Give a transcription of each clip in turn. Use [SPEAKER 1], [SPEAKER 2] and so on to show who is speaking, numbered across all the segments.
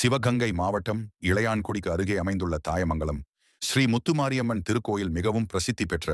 [SPEAKER 1] சிவகங்கை மாவட்டம் இளையான்குடிக்கு அருகே அமைந்துள்ள தாயமங்கலம் ஸ்ரீ முத்துமாரியம்மன் திருக்கோயில் மிகவும் பிரசித்தி பெற்ற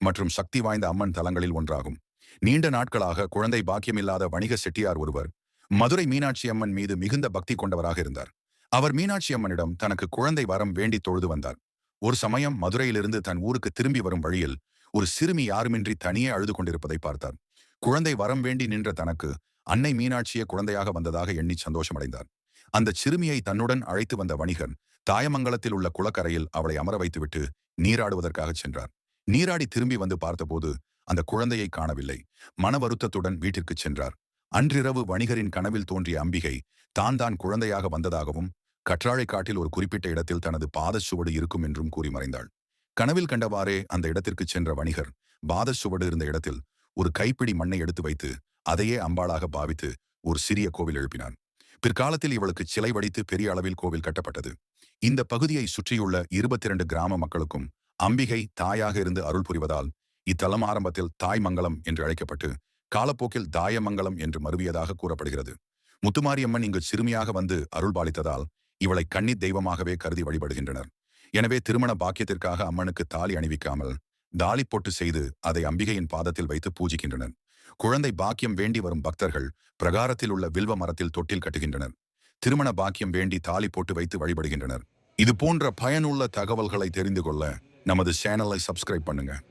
[SPEAKER 1] மற்றும் சக்தி வாய்ந்த அம்மன் தலங்களில் ஒன்றாகும். நீண்ட நாட்களாக குழந்தை பாக்கியமில்லாத வணிக செட்டியார் ஒருவர் மதுரை மீனாட்சி அம்மன் மீது மிகுந்த பக்தி கொண்டவராக இருந்தார். அவர் மீனாட்சி அம்மனிடம் தனக்கு குழந்தை வரம் வேண்டி தொழுது வந்தார். ஒரு சமயம் மதுரையிலிருந்து தன் ஊருக்கு திரும்பி வரும் வழியில் ஒரு சிறுமி யாருமின்றி தனியே அழுது கொண்டிருப்பதை பார்த்தார். குழந்தை வரம் வேண்டி நின்ற தனக்கு அன்னை மீனாட்சியை குழந்தையாக வந்ததாக எண்ணி சந்தோஷமடைந்தார். அந்த சிறுமியை தன்னுடன் அழைத்து வந்த வணிகன் தாயமங்கலத்தில் உள்ள குளக்கரையில் அவளை அமர வைத்துவிட்டு நீராடுவதற்காக சென்றார். நீராடி திரும்பி வந்து பார்த்தபோது அந்த குழந்தையை காணவில்லை. மன வருத்தத்துடன் வீட்டிற்கு சென்றார். அன்றிரவு வணிகரின் கனவில் தோன்றிய அம்பிகை தான் தான் குழந்தையாக வந்ததாகவும் கற்றாழை காட்டில் ஒரு குறிப்பிட்ட இடத்தில் தனது பாதச்சுவடு இருக்கும் என்றும் கூறி மறைந்தாள். கனவில் கண்டவாறே அந்த இடத்திற்கு சென்ற வணிகர் பாதச்சுவடு இருந்த இடத்தில் ஒரு கைப்பிடி மண்ணை எடுத்து வைத்து அதையே அம்பாளாக பாவித்து ஒரு சிறிய கோவில் எழுப்பினான். பிற்காலத்தில் இவளுக்கு சிலை வடித்து பெரிய அளவில் கோவில் கட்டப்பட்டது. இந்த பகுதியை சுற்றியுள்ள இருபத்தி இரண்டு கிராம மக்களுக்கும் அம்பிகை தாயாக இருந்து அருள் புரிவதால் இத்தலம் ஆரம்பத்தில் தாய்மங்கலம் என்று அழைக்கப்பட்டு காலப்போக்கில் தாயமங்கலம் என்று மருவியதாக கூறப்படுகிறது. முத்துமாரியம்மன் இங்கு சிறுமியாக வந்து அருள் பாலித்ததால் இவளை கன்னித் தெய்வமாகவே கருதி வழிபடுகின்றனர். எனவே திருமண பாக்கியத்திற்காக அம்மனுக்கு தாலி அணிவிக்காமல் தாலி பொட்டு செய்து அதை அம்பிகையின் பாதத்தில் வைத்து பூஜிக்கின்றனர். குழந்தை பாக்கியம் வேண்டி வரும் பக்தர்கள் பிரகாரத்தில் உள்ள வில்வ மரத்தில் தொட்டில் கட்டுகின்றனர். திருமண பாக்கியம் வேண்டி தாலி போட்டு வைத்து வழிபடுகின்றனர். இது போன்ற பயனுள்ள தகவல்களை தெரிந்து கொள்ள நமது சேனலை சப்ஸ்கிரைப் பண்ணுங்க.